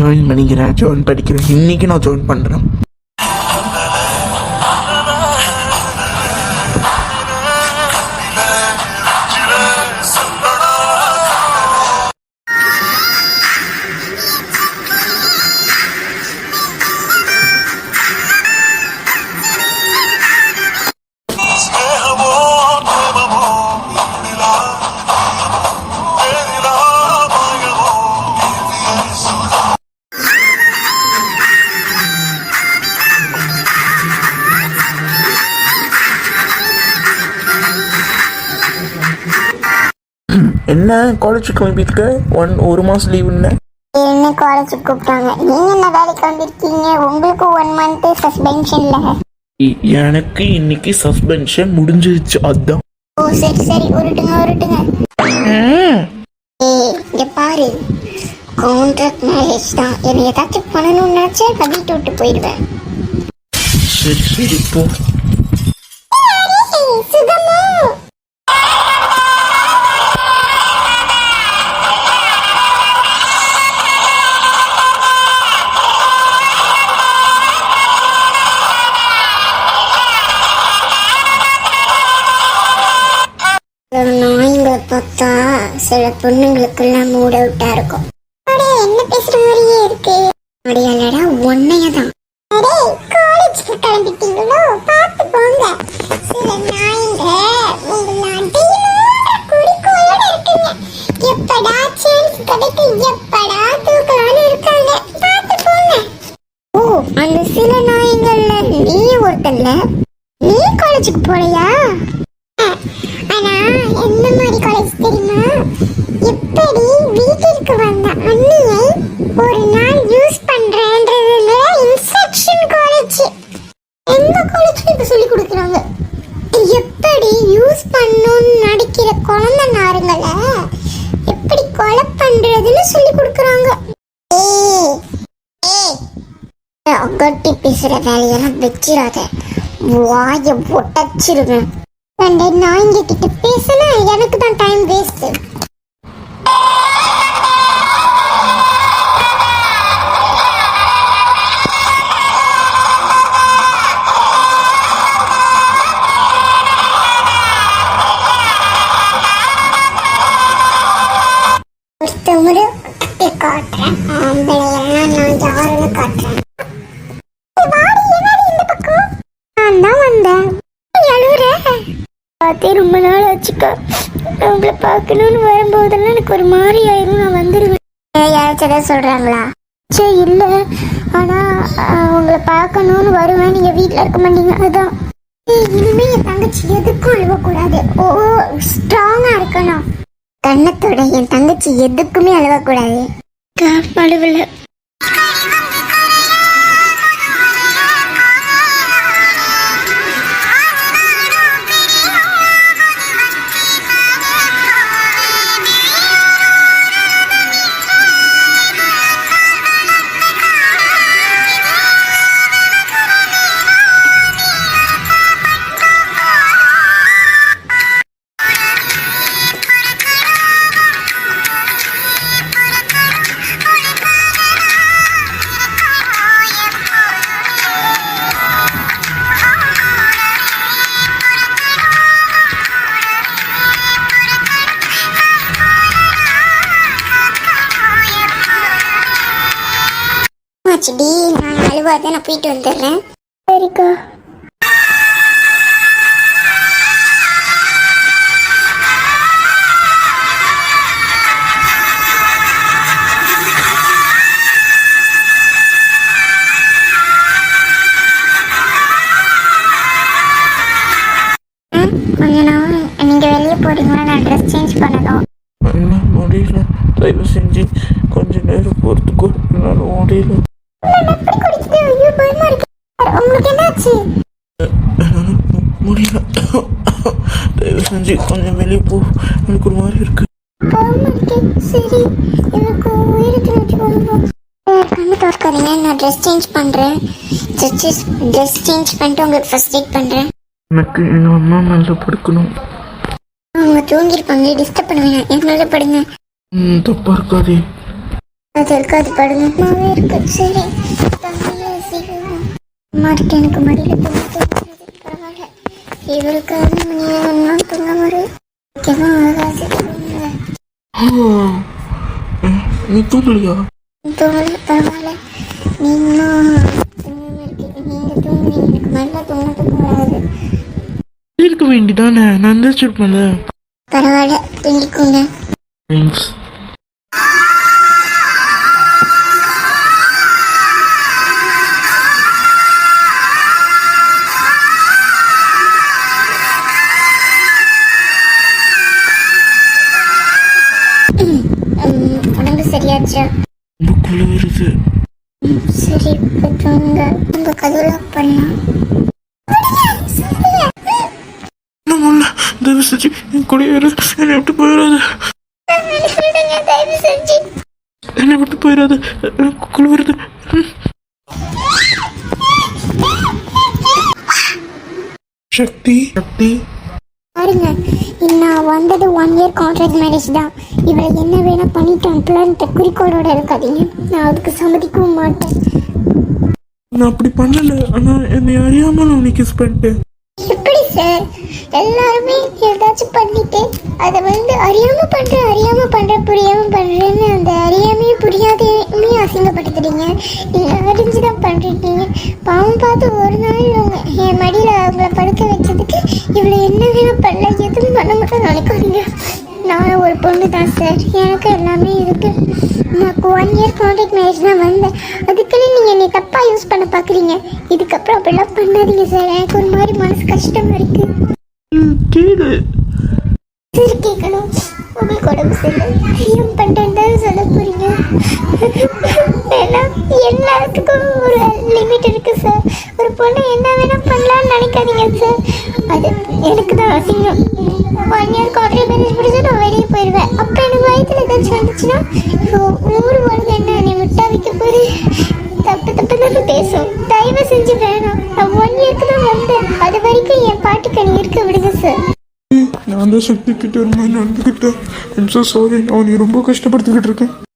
Join பண்ணிக்கிறேன். Join படிக்கிறேன் இன்றைக்கி நான் ஜாயின் பண்ணுறேன் என்ன காலேஜ் கிளம்பியிருக்க? ஒன் ஒரு மாதம் லீவுன்னு என்ன? காலேஜுக்கு கூப்பிட்டாங்க? நீங்க என்ன வேலைக்கு வந்திருக்கீங்க? உங்களுக்கு ஒன் மந்த் சஸ்பென்ஷன்ல எனக்கு இன்னைக்கு சஸ்பென்ஷன் முடிஞ்சிருச்சு அதான். ஓ சரி சரி. உருட்டுங்க உருட்டுங்க. ஏய் இங்க பாரு. கான்ட்ராக்ட் மேரேஜ் தான். என்னை ஏதாச்சும் பண்ணணும்னு நினைச்சா நான் வீட்டை விட்டு போயிடுவேன். சரி சரி போ. சுகமா நாய்ங்களை பார்த்தா சில பொண்ணுங்களுக்கெல்லாம் மூட விட்டா இருக்கும். அடே என்ன பேசுற மாதிரியே இருக்கு? அடையாளடா ஒன்னையதான் அடே காலேஜ்க்கு கிளம்பிட்டீங்களோ? பார்த்து போங்க. சில நாய்ங்க உங்களாம் டீமோட குறிக்கோளோட இருக்குங்க. எப்படா சான்ஸ் கிடைக்கும் எப்படா தூக்கலான்னு இருக்காங்க. பார்த்து போங்க. ஓ அந்த சில நாய்ங்கள்ல நீ ஒருத்தன்ல? நீ காலேஜுக்கு போறியா என்ன எந்த மாதிரி காலேஜ் தெரியுமா? எப்படி வீட்டிற்கு வந்த அண்ணியை ஒரு நாள் யூஸ் பண்றேன்றதுல இன்ஸ்ட்ரக்ஷன் காலேஜ் எந்த காலேஜ்ல இப்ப சொல்லி கொடுக்குறாங்க? எப்படி யூஸ் பண்ணணும்னு நடிக்கிற குழந்தை நாருங்களை எப்படி கொலை பண்றதுன்னு சொல்லி கொடுக்குறாங்க. அகட்டி பேசுற வேலையெல்லாம் வச்சிடாத. வாய ஒட்டச்சிருவேன். ரெண்டு நாய்ங்க கிட்ட பேசினா எனக்கு தான் டைம் வேஸ்ட் ஒருத்தவரு காட்டுறேன். ஆம்பளையெல்லாம் நான் யாருன்னு காட்டுறேன் வாடி, என்னடி இந்த பக்கம்? நான் தான் வந்தேன் நீ அழுவுற? பார்த்தே ரொம்ப நாள் ஆச்சுக்கா. உங்களை பார்க்கணும்னு வரும்போதெல்லாம் எனக்கு ஒரு மாதிரி ஆயிரும். நான் வந்துடுவேன் யாராச்சும் சொல்றாங்களா? சரி இல்லை. ஆனால் உங்களை பார்க்கணும்னு வருவேன். நீங்கள் வீட்டில் இருக்க மாட்டீங்க. ஏய், இனிமே என் தங்கச்சி எதுக்கும் அழுவக்கூடாது. ஓ ஸ்ட்ராங்காக இருக்கணும். கண்ணத்தோட என் தங்கச்சி எதுக்குமே அழுவக்கூடாது. அழுவலை ஆச்சுடி நான் அழுவாத நான் போயிட்டு வந்துடுறேன். சரிக்கா. கொஞ்ச வெளியே போறீங்களா? நான் ட்ரெஸ் சேஞ்ச் பண்ணணும். முடியல. தயவு செஞ்சு கொஞ்ச நேரம் பொறுத்துக்கோ. என்னால் முடியல முடியல தயவு செஞ்சு கொஞ்சம் வெளியே போ எனக்கு ஒரு மாதிரி இருக்கு சரி எனக்கு கண்ணு திறக்காதீங்க நான் ட்ரெஸ் சேஞ்ச் பண்ணுறேன் ட்ரெஸ் ட்ரெஸ் சேஞ்ச் பண்ணிட்டு உங்களுக்கு ஃபர்ஸ்ட் எய்ட் பண்ணுறேன் எனக்கு எங்கள் அம்மா மேலே படுக்கணும். அவங்க தூங்கிருப்பாங்க டிஸ்டர்ப் பண்ண வேணாம் என் மேலே படுங்க. ம், இருக்காதே. அது இருக்காது படுங்க அம்மாவே இருக்கு சரி தம்பியில சீக்கிரம் அம்மா இருக்கு எனக்கு மடியில் தூங்க தோணுது பரவாயில்ல இவருக்காக மணி ஒன்றா தூங்க மாதிரி ஓகேவா தூங்குங்க. அஹ், நீ தூங்கலையா தூங்கல பரவாயில்ல நீங்களும் தூங்காம இருக்கீங்க நீங்க தூங்குறீங்க எனக்கு நல்லா தூங்க தூக்கம் வராது இருக்க வேண்டிதானே நான் எந்திரிச்சிருப்பேன்ல பரவாயில்ல தூங்கிக்கோங்க தேங்க்ஸ் உடம்பு சரியாச்சா புக்குள்ள வருது ம், சரி இப்போ தூங்க உங்க கதவுல பண்ணலாம். தயவு செஞ்சு என் கூட என்னை விட்டு போயிடாது. என்னை விட்டு போயிடாது. ம். சக்தி சக்தி. பாருங்க. நான் வந்தது ஒன் இயர் கான்ட்ராக்ட் மேரேஜ் தான். இவளை என்ன வேணா பண்ணிட்டு அனுப்பலான்ட்டு குறிக்கோளோட இருக்காதீங்க. நான் அதுக்கு சம்மதிக்கவும் மாட்டேன். நான் அப்படி பண்ணல. ஆனா என்னை அறியாம நான் உனக்கு கிஸ் பண்ணிட்டேன். எப்படி சார் எல்லாருமே ஏதாச்சும் பண்ணிட்டு அதை வந்து அறியாம பண்ற அறியாம பண்ற புரியாம பண்றேன்னு அந்த அறியாமையே புரியாதையுமே அசிங்கப்படுத்துறீங்க. நீங்க அறிஞ்சுதான் பண்றீங்க. பாவம் பார்த்து ஒரு நாள் என் மடியில அவங்கள படுக்க வச்சதுக்கு இவ்வளவு என்ன வேணா பண்ணல எதுவும் பண்ண மட்டும் நினைக்காதீங்க. நான் ஒரு பொண்ணு தான் சார் எனக்கு எல்லாமே இருக்குது நான் ஒன் இயர் கான்ட்ராக்ட் மேரேஜ் தான் வந்தேன். அதுக்குன்னு நீங்கள் என்னை தப்பாக யூஸ் பண்ண பார்க்குறீங்க இதுக்கப்புறம் அப்படிலாம் பண்ணாதீங்க சார் எனக்கு ஒரு மாதிரி மனசு கஷ்டமாக இருக்குது ம், சரி கேட்கணும். உங்களுக்கு உடம்பு சரியில்லை ஐயம் பண்ணுறேன்னு சொல்ல போறீங்க? ஏன்னா எல்லாத்துக்கும் ஒரு லிமிட் இருக்கு சார் ஒரு பொண்ணு என்ன வேணால் பண்ணலாம்னு நினைக்காதீங்க சார் அது எனக்கு தான் அசிங்கம். ஒன் இயர் கான்ட்ராக்ட் மேரேஜ் முடிச்சு நான் வெளியே போயிடுவேன். அப்போ எனக்கு வயிற்றுல ஏதாச்சும் வந்துச்சுன்னா இப்போ ஊர் உலகம் என்ன? நீ விட்டா வைக்க போகுது தப்பு தப்பு தான் பேசும். தயவு செஞ்சு வேணாம். நான் ஒன் இயர்க்கு தான் வந்தேன். அது வரைக்கும் என் பாட்டுக்கு நீ இருக்க விடுங்க சார். நான் தான் சக்தி கிட்ட ஒரு மாதிரி நடந்துக்கிட்டேன். சாரி நான் ரொம்ப கஷ்டப்படுத்திக்கிட்டு இருக்கேன்.